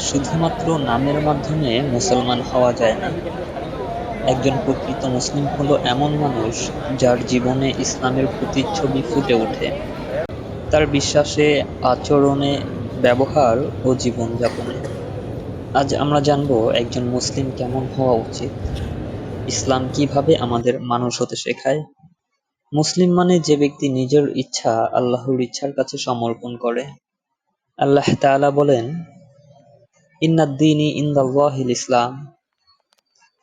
শুধুমাত্র নামের মাধ্যমে মুসলমান হওয়া যায় না। একজন প্রকৃত মুসলিম হলো এমন মানুষ যার জীবনে ইসলামের প্রতিচ্ছবি ফুটে ওঠে। তার বিশ্বাসে, আচরণে, ব্যবহার ও জীবনযাপনে। আজ আমরা জানব একজন মুসলিম কেমন হওয়া উচিত? ইসলাম কীভাবে আমাদের মানুষ হতে শেখায়? মুসলিম মানে যে ব্যক্তি নিজের ইচ্ছা, আল্লাহর ইচ্ছার কাছে সমর্পণ করে। আল্লাহ তাআলা বলেন ইন্নাদ্দীনি ইনদাল্লাহিল ইসলাম।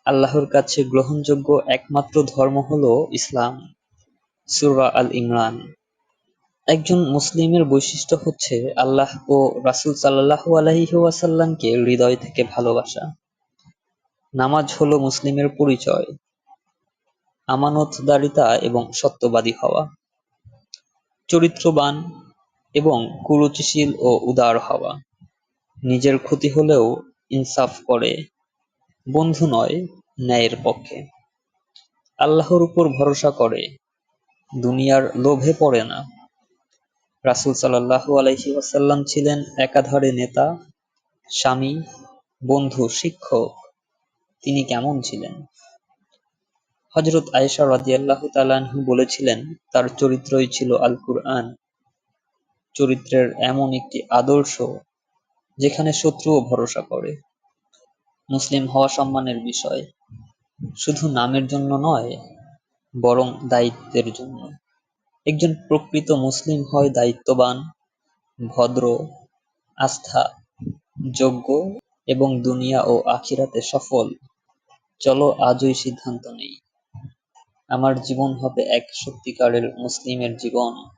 আল্লাহর কাছে গ্রহণযোগ্য একমাত্র ধর্ম হল ইসলাম। সূরা আল ইমরান। একজন মুসলিমের বৈশিষ্ট্য হচ্ছে আল্লাহ ও রাসূল সাল্লাল্লাহু আলাইহি ওয়াসাল্লামকে হৃদয় থেকে ভালোবাসা। নামাজ হলো মুসলিমের পরিচয়, আমানতদারিতা এবং সত্যবাদী হওয়া। চরিত্রবান এবং কুরুচিশীল ও উদার হওয়া। নিজের ক্ষতি হলেও ইনসাফ করে, বন্ধু নয়, ন্যায়ের পক্ষে। আল্লাহর উপর ভরসা করে, দুনিয়ার লোভে পড়ে না। রাসূল সাল্লাল্লাহু আলাইহি ওয়াসাল্লাম ছিলেন একাধারে নেতা, স্বামী, বন্ধু, শিক্ষক। তিনি কেমন ছিলেন? হযরত আয়েশা রাদিয়াল্লাহু তাআলা আনহু বলেছিলেন, তার চরিত্রই ছিল আল কুরআন চরিত্রের এমন একটি আদর্শ যেখানে শত্রুও ভরসা করে। মুসলিম হওয়া সম্মানের বিষয়। শুধু নামের জন্য নয়, বরং দায়িত্বের জন্য। একজন প্রকৃত মুসলিম হয় দায়িত্ববান, ভদ্র, আস্থা, যোগ্য এবং দুনিয়া ও আখিরাতে সফল। চলো আজই সিদ্ধান্ত নেই। আমার জীবন হবে এক সত্যিকারের মুসলিমের জীবন।